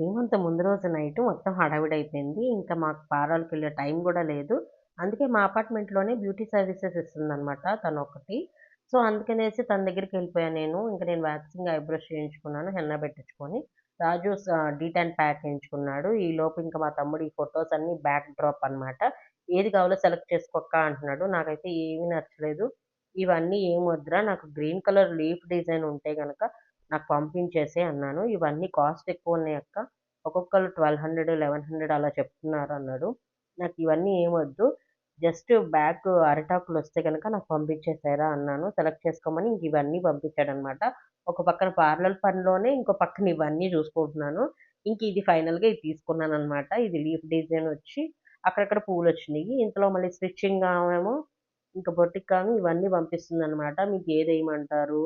సీమంత ముందు రోజు నైట్ మొత్తం హడావిడైపోయింది. ఇంకా మాకు పార్లర్‌కెళ్ళే టైం కూడా లేదు. అందుకే మా అపార్ట్‌మెంట్‌లోనే బ్యూటీ సర్వీసెస్ ఇస్తుందనమాట తనొకటి. సో, అందుకనేసి తన దగ్గరికి వెళ్ళిపోయాను నేను. ఇంకా నేను వ్యాక్సింగ్, ఐబ్రోస్ చేయించుకున్నాను. హెన్న పెట్టించుకొని. రాజు స డీటాన్ ప్యాక్ ఈ ఈలోపు ఇంకా మా తమ్ముడు ఈ ఫొటోస్ అన్నీ బ్యాక్ డ్రాప్ అనమాట. ఏది కావాలో సెలెక్ట్ చేసుకోక అంటున్నాడు. నాకైతే ఏమీ నచ్చలేదు. ఇవన్నీ ఏం వద్దురా నాకు గ్రీన్ కలర్ లీఫ్ డిజైన్ ఉంటే కనుక నాకు పంపించేసేయి అన్నాను. ఇవన్నీ కాస్ట్ ఎక్కువ ఉన్నాయి అక్క. ఒక్కొక్కళ్ళు 1200, 1100 అలా చెప్తున్నారు అన్నాడు. నాకు ఇవన్నీ ఏం వద్దు. జస్ట్ అరిటాకులు వస్తే కనుక నాకు పంపించేసారా అన్నాను. సెలెక్ట్ చేసుకోమని ఇంక ఇవన్నీ పంపించాడనమాట. ఒక పక్కన పార్లర్ పనిలోనే ఇంకో పక్కన ఇవన్నీ చూసుకుంటున్నాను. ఇంక ఇది ఫైనల్‌గా ఇది తీసుకున్నాను అనమాట ఇది లీఫ్ డిజైన్ వచ్చి అక్కడక్కడ పూలు వచ్చినాయి ఇంతలో మళ్ళీ స్టిచ్చింగ్ కావేమో ఇంకా బొట్టిక్ కానీ ఇవన్నీ పంపిస్తుంది అనమాట మీకు ఏది వేయమంటారు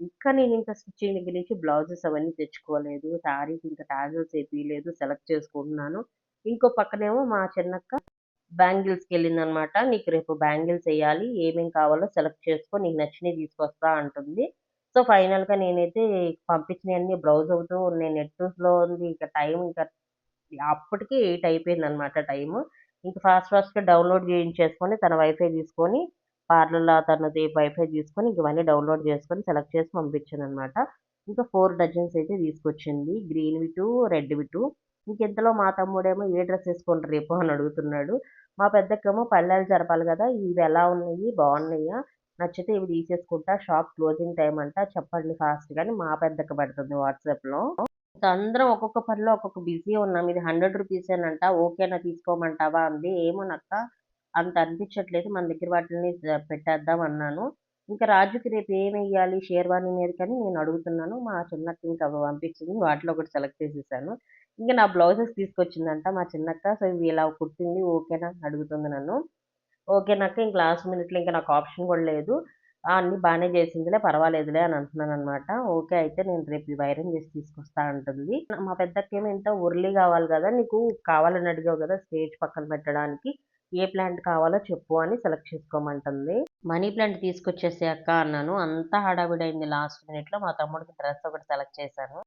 ఇంకా నేను ఇంకా స్టిచ్చింగ్ దగ్గర నుంచి బ్లౌజెస్ అవన్నీ తెచ్చుకోలేదు. శారీకి ఇంకా టాజిల్స్ ఏపియలేదు. సెలెక్ట్ చేసుకుంటున్నాను. ఇంకో పక్కనేమో మా చిన్నక్క బ్యాంగిల్స్కి వెళ్ళిందనమాట నీకు రేపు బ్యాంగిల్స్ వేయాలి ఏమేమి కావాలో సెలెక్ట్ చేసుకో. నీకు నచ్చినవి తీసుకొస్తా అంటుంది. సో, ఫైనల్‌గా నేనైతే పంపించినవన్నీ బ్రౌజ్ అవుతూ నేను నెట్స్లో ఉంది. ఇంకా టైం ఇంకా అప్పటికి 8 అయిపోయిందనమాట టైము. ఇంకా ఫాస్ట్ ఫాస్ట్‌గా డౌన్‌లోడ్ చేయించేసుకొని తన వైఫై తీసుకొని పార్లర్‌లో తనది వైఫై తీసుకొని ఇంక ఇవన్నీ డౌన్‌లోడ్ చేసుకొని సెలెక్ట్ చేసి పంపించాను అనమాట ఇంకా ఫోర్ డజన్స్ అయితే తీసుకొచ్చింది. గ్రీన్‌వి 2, రెడ్‌వి 2. ఇంకెంతలో మా తమ్ముడేమో ఏ డ్రెస్ వేసుకుంటారు రేపు అని అడుగుతున్నాడు. మా పెద్దక్కేమో పల్లెలు జరపాలి కదా ఇవి ఎలా ఉన్నాయి? బాగున్నాయా నచ్చితే ఇవి తీసేసుకుంటా. షాప్ క్లోజింగ్ టైం అంట. చెప్పండి ఫాస్ట్ కానీ మా పెద్దక్క పెడుతుంది వాట్సాప్‌లో. ఇంకా అందరం ఒక్కొక్క పనిలో ఒక్కొక్క బిజీ ఉన్నాం. ఇది 100 రూపీసేనంట. ఓకేనా తీసుకోమంటావా అంది. ఏమోనక్క అంత అనిపించట్లేదు. మన దగ్గర వాటిల్ని పెట్టేద్దాం అన్నాను. ఇంకా రాజుకి రేపు ఏమేయాలి షేర్వాణి మీద కానీ నేను అడుగుతున్నాను. మా చిన్నక్క ఇంకా అవి పంపించింది. వాటిలో ఒకటి సెలెక్ట్ చేసేసాను. ఇంకా నా బ్లౌజెస్ తీసుకొచ్చిందంట మా చిన్నక్క. సో, ఇవి ఇలా కుట్టింది ఓకేనా అడుగుతుంది నన్ను. ఓకేనక్క ఇంక లాస్ట్ మినిట్‌లో ఇంకా నాకు ఆప్షన్ కూడా లేదు. అన్నీ బాగానే చేసిందిలే పర్వాలేదులే అని అంటున్నాను అనమాట ఓకే. అయితే నేను రేపు ఇవి ఐరన్ చేసి తీసుకొస్తా అంటుంది. మా పెద్దక్కేమో ఇంత ఉర్లీ కావాలి కదా నీకు కావాలని అడిగావు కదా స్టేజ్ పక్కన పెట్టడానికి. ఏ ప్లాంట్ కావాలో చెప్పు అని సెలెక్ట్ చేసుకోమంటుంది. మనీ ప్లాంట్ తీసుకొచ్చేసాక అన్నాను. అంతా హడావిడైంది లాస్ట్ మినిట్‌లో. మా తమ్ముడికి డ్రెస్ ఒకటి సెలెక్ట్ చేశాను.